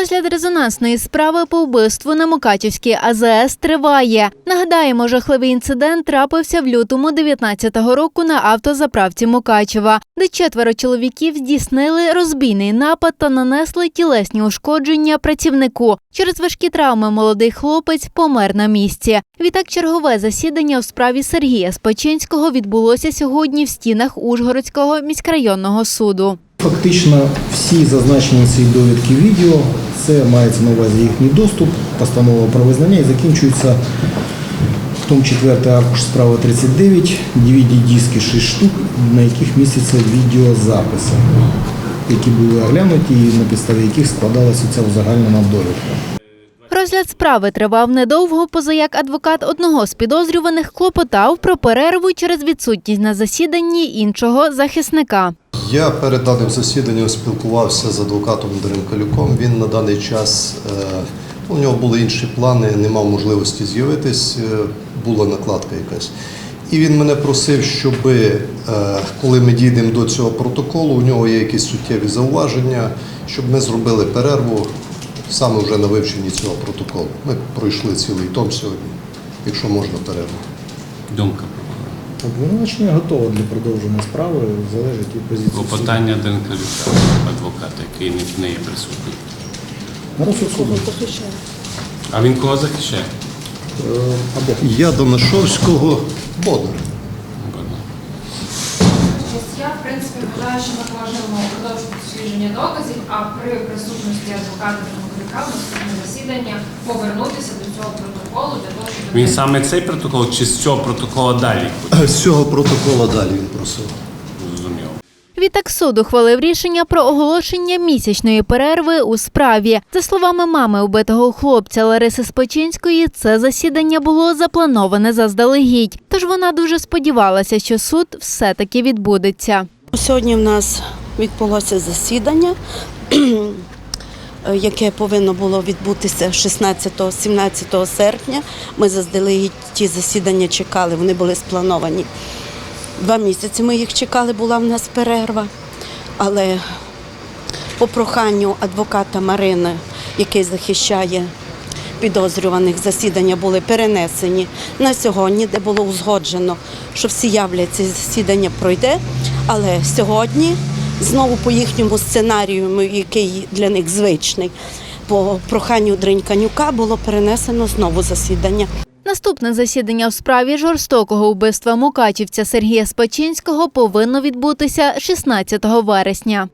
Розгляд резонансної справи по вбивству на Мукачівській АЗС триває. Нагадаємо, жахливий інцидент трапився в лютому 19-го року на автозаправці Мукачева, де четверо чоловіків здійснили розбійний напад та нанесли тілесні ушкодження працівнику. Через важкі травми молодий хлопець помер на місці. Відтак чергове засідання у справі Сергія Спачинського відбулося сьогодні в стінах Ужгородського міськрайонного суду. Фактично всі зазначені в цій довідки відео, це мається на увазі їхній доступ, постанова про визнання і закінчується тому четвертий аркуш справа 39, DVD-диски 6 штук, на яких містяться відеозаписи, які були оглянуті і на підставі яких складалася ця узагальнена довідка. Розгляд справи тривав недовго, позаяк адвокат одного з підозрюваних клопотав про перерву через відсутність на засіданні іншого захисника. Я перед даним засіданням спілкувався з адвокатом Дренкалюком. Він на даний час е, у нього були інші плани, не мав можливості з'явитись, е, була накладка якась. І він мене просив, щоб коли ми дійдемо до цього протоколу, у нього є якісь суттєві зауваження, щоб ми зробили перерву саме вже на вивченні цього протоколу. Ми пройшли цілий том сьогодні, якщо можна перерву. Думка Обвинувачення готова для продовження справи, залежить від позиції. суду. клопотання Денкалюка, адвоката, який не- не є присутній. На розсуд суду. А він кого захищає? Я Або Я Донашовського Бодар. Я, в принципі, вважаю, що ми можемо продовжити дослідження доказів, а при присутності адвоката Дмитрика в наступне засідання повернутися до цього протоколу для того, щоб Він саме цей протокол чи з цього протоколу далі? З цього протокола далі він просив. Відтак суд ухвалив рішення про оголошення місячної перерви у справі. За словами мами убитого хлопця Лариси Спочинської, це засідання було заплановане заздалегідь. Тож вона дуже сподівалася, що суд все-таки відбудеться. Сьогодні в нас відбулося засідання, яке повинно було відбутися 16-17 серпня. Ми заздалегідь ті засідання чекали, вони були сплановані. Два місяці ми їх чекали, була в нас перерва. Але по проханню адвоката Марини, який захищає підозрюваних, засідання були перенесені на сьогодні, де було узгоджено, що всі являться, засідання пройде. Але сьогодні знову по їхньому сценарію, який для них звичний, по проханню Дриньканюка було перенесено знову засідання. Наступне засідання у справі жорстокого вбивства мукачівця Сергія Спачинського повинно відбутися 16 вересня.